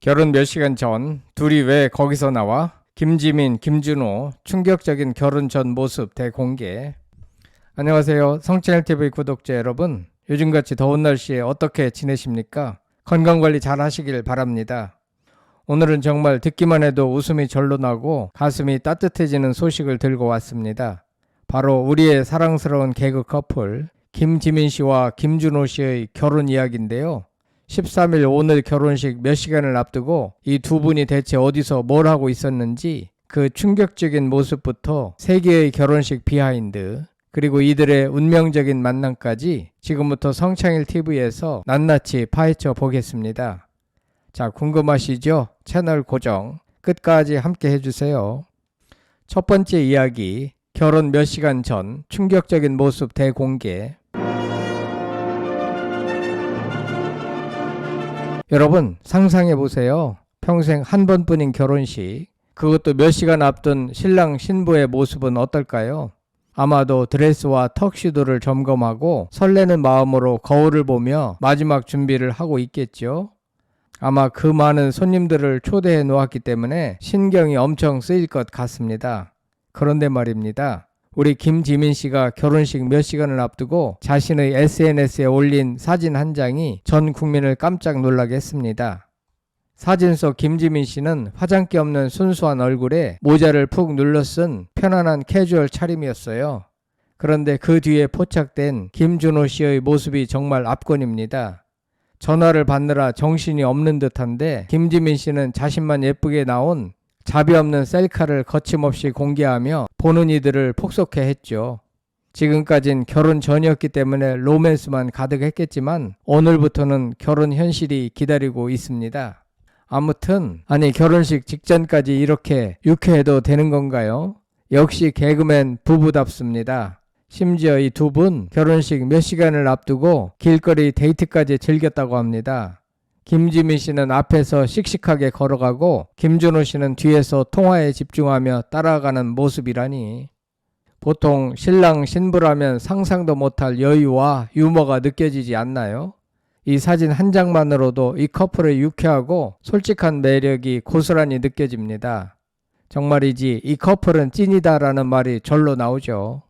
결혼 몇 시간 전 둘이 왜 거기서 나와? 김지민, 김준호 충격적인 결혼 전 모습 대공개. 안녕하세요. 성채널TV 구독자 여러분. 요즘같이 더운 날씨에 어떻게 지내십니까? 건강관리 잘 하시길 바랍니다. 오늘은 정말 듣기만 해도 웃음이 절로 나고 가슴이 따뜻해지는 소식을 들고 왔습니다. 바로 우리의 사랑스러운 개그 커플 김지민 씨와 김준호 씨의 결혼 이야기인데요. 13일 오늘 결혼식 몇 시간을 앞두고 이 두 분이 대체 어디서 뭘 하고 있었는지 그 충격적인 모습부터 세계의 결혼식 비하인드 그리고 이들의 운명적인 만남까지 지금부터 성창일 TV에서 낱낱이 파헤쳐 보겠습니다. 자, 궁금하시죠? 채널 고정 끝까지 함께 해주세요. 첫 번째 이야기 결혼 몇 시간 전 충격적인 모습 대공개 여러분 상상해 보세요. 평생 한 번뿐인 결혼식 그것도 몇 시간 앞둔 신랑 신부의 모습은 어떨까요? 아마도 드레스와 턱시도를 점검하고 설레는 마음으로 거울을 보며 마지막 준비를 하고 있겠죠. 아마 그 많은 손님들을 초대해 놓았기 때문에 신경이 엄청 쓰일 것 같습니다. 그런데 말입니다. 우리 김지민 씨가 결혼식 몇 시간을 앞두고 자신의 SNS에 올린 사진 한 장이 전 국민을 깜짝 놀라게 했습니다. 사진 속 김지민 씨는 화장기 없는 순수한 얼굴에 모자를 푹 눌러 쓴 편안한 캐주얼 차림이었어요. 그런데 그 뒤에 포착된 김준호 씨의 모습이 정말 압권입니다. 전화를 받느라 정신이 없는 듯한데 김지민 씨는 자신만 예쁘게 나온 자비 없는 셀카를 거침없이 공개하며 보는 이들을 폭소케 했죠. 지금까진 결혼 전이었기 때문에 로맨스만 가득했겠지만 오늘부터는 결혼 현실이 기다리고 있습니다. 아무튼 아니 결혼식 직전까지 이렇게 유쾌해도 되는 건가요? 역시 개그맨 부부답습니다. 심지어 이 두 분 결혼식 몇 시간을 앞두고 길거리 데이트까지 즐겼다고 합니다. 김지민 씨는 앞에서 씩씩하게 걸어가고 김준호 씨는 뒤에서 통화에 집중하며 따라가는 모습이라니. 보통 신랑 신부라면 상상도 못할 여유와 유머가 느껴지지 않나요? 이 사진 한 장만으로도 이 커플의 유쾌하고 솔직한 매력이 고스란히 느껴집니다. 정말이지 이 커플은 찐이다라는 말이 절로 나오죠.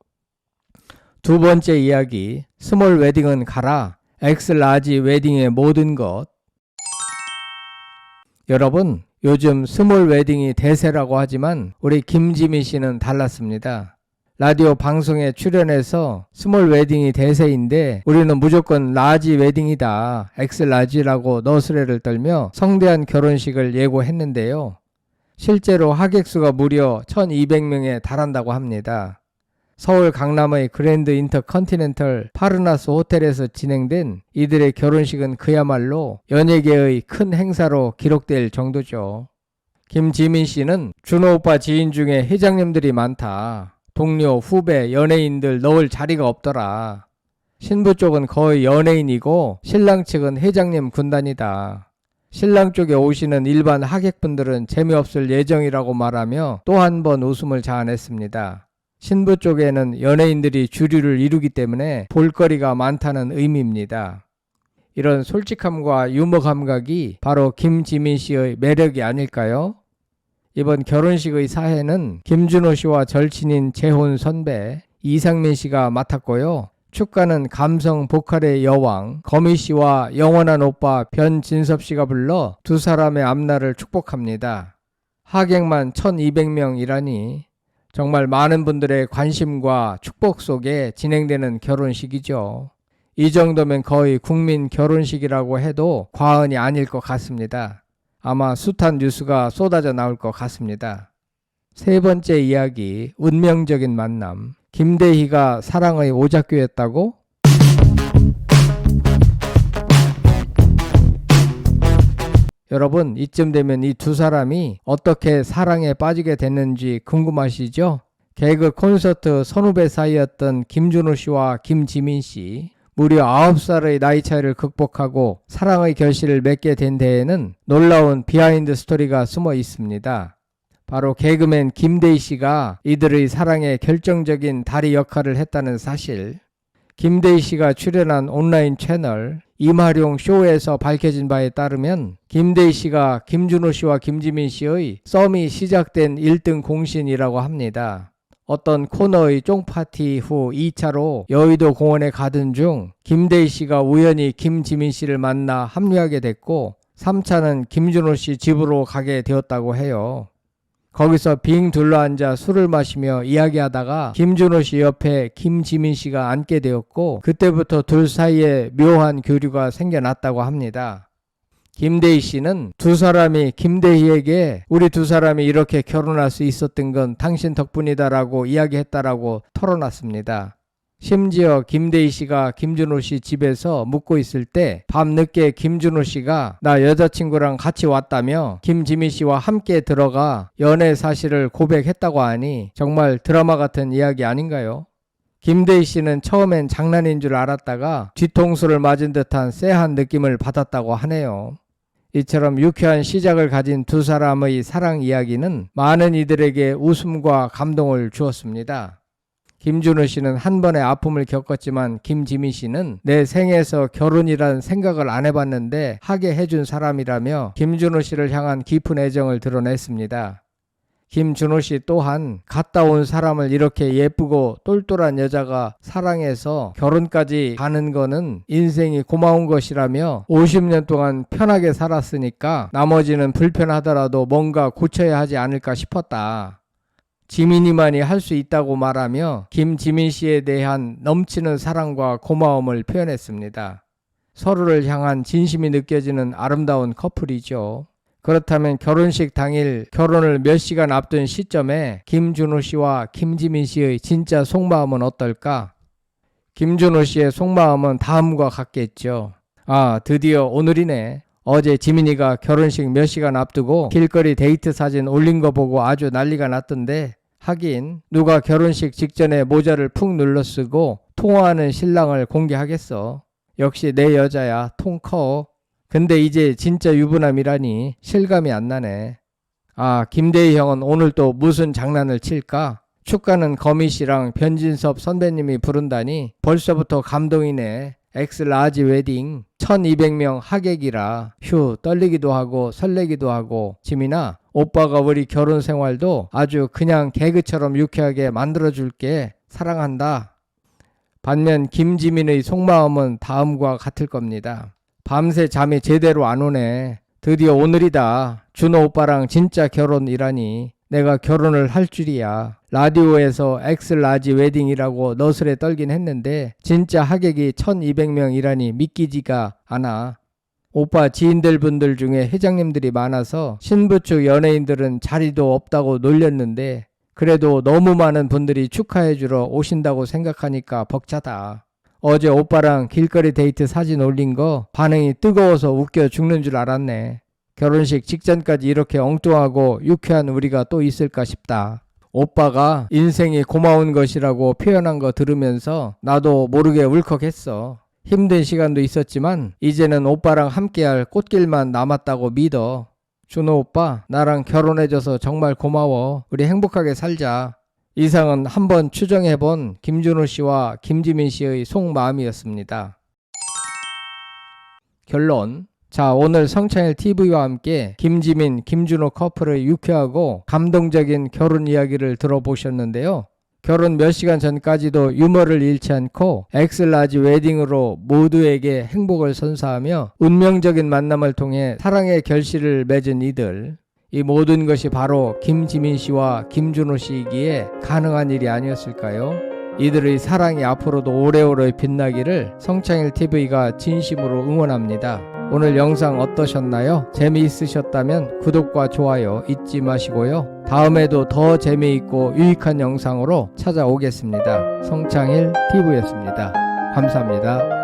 두 번째 이야기, 스몰 웨딩은 가라, 엑스 라지 웨딩의 모든 것. 여러분, 요즘 스몰 웨딩이 대세라고 하지만 우리 김지민 씨는 달랐습니다. 라디오 방송에 출연해서 스몰 웨딩이 대세인데 우리는 무조건 라지 웨딩이다. 엑스 라지라고 너스레를 떨며 성대한 결혼식을 예고했는데요. 실제로 하객 수가 무려 1200명에 달한다고 합니다. 서울 강남의 그랜드 인터컨티넨털 파르나스 호텔에서 진행된 이들의 결혼식은 그야말로 연예계의 큰 행사로 기록될 정도죠. 김지민 씨는 준호 오빠 지인 중에 회장님들이 많다. 동료, 후배, 연예인들 넣을 자리가 없더라. 신부 쪽은 거의 연예인이고 신랑 측은 회장님 군단이다. 신랑 쪽에 오시는 일반 하객분들은 재미없을 예정이라고 말하며 또 한 번 웃음을 자아냈습니다. 신부 쪽에는 연예인들이 주류를 이루기 때문에 볼거리가 많다는 의미입니다. 이런 솔직함과 유머 감각이 바로 김지민 씨의 매력이 아닐까요? 이번 결혼식의 사회는 김준호 씨와 절친인 재혼 선배 이상민 씨가 맡았고요. 축가는 감성 보컬의 여왕 거미 씨와 영원한 오빠 변진섭 씨가 불러 두 사람의 앞날을 축복합니다. 하객만 1200명이라니 정말 많은 분들의 관심과 축복 속에 진행되는 결혼식이죠. 이 정도면 거의 국민 결혼식이라고 해도 과언이 아닐 것 같습니다. 아마 숱한 뉴스가 쏟아져 나올 것 같습니다. 세 번째 이야기, 운명적인 만남. 김대희가 사랑의 오작교였다고? 여러분, 이쯤 되면 이 두 사람이 어떻게 사랑에 빠지게 됐는지 궁금하시죠? 개그 콘서트 선후배 사이였던 김준호 씨와 김지민 씨. 무려 9살의 나이 차이를 극복하고 사랑의 결실을 맺게 된 데에는 놀라운 비하인드 스토리가 숨어 있습니다. 바로 개그맨 김대희 씨가 이들의 사랑에 결정적인 다리 역할을 했다는 사실. 김대희 씨가 출연한 온라인 채널 이마룡 쇼에서 밝혀진 바에 따르면 김대희 씨가 김준호 씨와 김지민 씨의 썸이 시작된 1등 공신이라고 합니다. 어떤 코너의 쫑파티 후 2차로 여의도 공원에 가던 중 김대희 씨가 우연히 김지민 씨를 만나 합류하게 됐고 3차는 김준호 씨 집으로 가게 되었다고 해요. 거기서 빙 둘러앉아 술을 마시며 이야기하다가 김준호 씨 옆에 김지민 씨가 앉게 되었고 그때부터 둘 사이에 묘한 교류가 생겨났다고 합니다. 김대희 씨는 두 사람이 김대희에게 우리 두 사람이 이렇게 결혼할 수 있었던 건 당신 덕분이다라고 이야기했다라고 털어놨습니다. 심지어 김대희 씨가 김준호 씨 집에서 묵고 있을 때 밤늦게 김준호 씨가 나 여자친구랑 같이 왔다며 김지민 씨와 함께 들어가 연애 사실을 고백했다고 하니 정말 드라마 같은 이야기 아닌가요? 김대희 씨는 처음엔 장난인 줄 알았다가 뒤통수를 맞은 듯한 쎄한 느낌을 받았다고 하네요. 이처럼 유쾌한 시작을 가진 두 사람의 사랑 이야기는 많은 이들에게 웃음과 감동을 주었습니다. 김준호 씨는 한 번의 아픔을 겪었지만 김지민 씨는 내 생에서 결혼이란 생각을 안 해봤는데 하게 해준 사람이라며 김준호 씨를 향한 깊은 애정을 드러냈습니다. 김준호 씨 또한 갔다 온 사람을 이렇게 예쁘고 똘똘한 여자가 사랑해서 결혼까지 가는 거는 인생이 고마운 것이라며 50년 동안 편하게 살았으니까 나머지는 불편하더라도 뭔가 고쳐야 하지 않을까 싶었다. 지민이만이 할 수 있다고 말하며 김지민 씨에 대한 넘치는 사랑과 고마움을 표현했습니다. 서로를 향한 진심이 느껴지는 아름다운 커플이죠. 그렇다면 결혼식 당일 결혼을 몇 시간 앞둔 시점에 김준호 씨와 김지민 씨의 진짜 속마음은 어떨까? 김준호 씨의 속마음은 다음과 같겠죠. 아, 드디어 오늘이네. 어제 지민이가 결혼식 몇 시간 앞두고 길거리 데이트 사진 올린 거 보고 아주 난리가 났던데 하긴 누가 결혼식 직전에 모자를 푹 눌러 쓰고 통화하는 신랑을 공개하겠어. 역시 내 여자야 통 커. 근데 이제 진짜 유부남이라니 실감이 안 나네. 아 김대희 형은 오늘 또 무슨 장난을 칠까? 축가는 거미 씨랑 변진섭 선배님이 부른다니 벌써부터 감동이네. 엑스 라지 웨딩 1200명 하객이라 휴 떨리기도 하고 설레기도 하고 지민아 오빠가 우리 결혼 생활도 아주 그냥 개그처럼 유쾌하게 만들어줄게 사랑한다. 반면 김지민의 속마음은 다음과 같을 겁니다. 밤새 잠이 제대로 안 오네. 드디어 오늘이다. 준호 오빠랑 진짜 결혼이라니. 내가 결혼을 할 줄이야. 라디오에서 엑스 라지 웨딩이라고 너스레 떨긴 했는데 진짜 하객이 1200명이라니 믿기지가 않아. 오빠 지인들 분들 중에 회장님들이 많아서 신부 측 연예인들은 자리도 없다고 놀렸는데 그래도 너무 많은 분들이 축하해 주러 오신다고 생각하니까 벅차다. 어제 오빠랑 길거리 데이트 사진 올린 거 반응이 뜨거워서 웃겨 죽는 줄 알았네. 결혼식 직전까지 이렇게 엉뚱하고 유쾌한 우리가 또 있을까 싶다. 오빠가 인생이 고마운 것이라고 표현한 거 들으면서 나도 모르게 울컥했어. 힘든 시간도 있었지만 이제는 오빠랑 함께할 꽃길만 남았다고 믿어. 준호 오빠, 나랑 결혼해줘서 정말 고마워. 우리 행복하게 살자. 이상은 한번 추정해본 김준호 씨와 김지민 씨의 속마음이었습니다. 결론. 자, 오늘 성창일 TV와 함께 김지민, 김준호 커플의 유쾌하고 감동적인 결혼 이야기를 들어보셨는데요. 결혼 몇 시간 전까지도 유머를 잃지 않고 엑슬라지 웨딩으로 모두에게 행복을 선사하며 운명적인 만남을 통해 사랑의 결실을 맺은 이들. 이 모든 것이 바로 김지민 씨와 김준호 씨이기에 가능한 일이 아니었을까요? 이들의 사랑이 앞으로도 오래오래 빛나기를 성창일 TV가 진심으로 응원합니다. 오늘 영상 어떠셨나요? 재미있으셨다면 구독과 좋아요 잊지 마시고요. 다음에도 더 재미있고 유익한 영상으로 찾아오겠습니다. 성창일 TV였습니다. 감사합니다.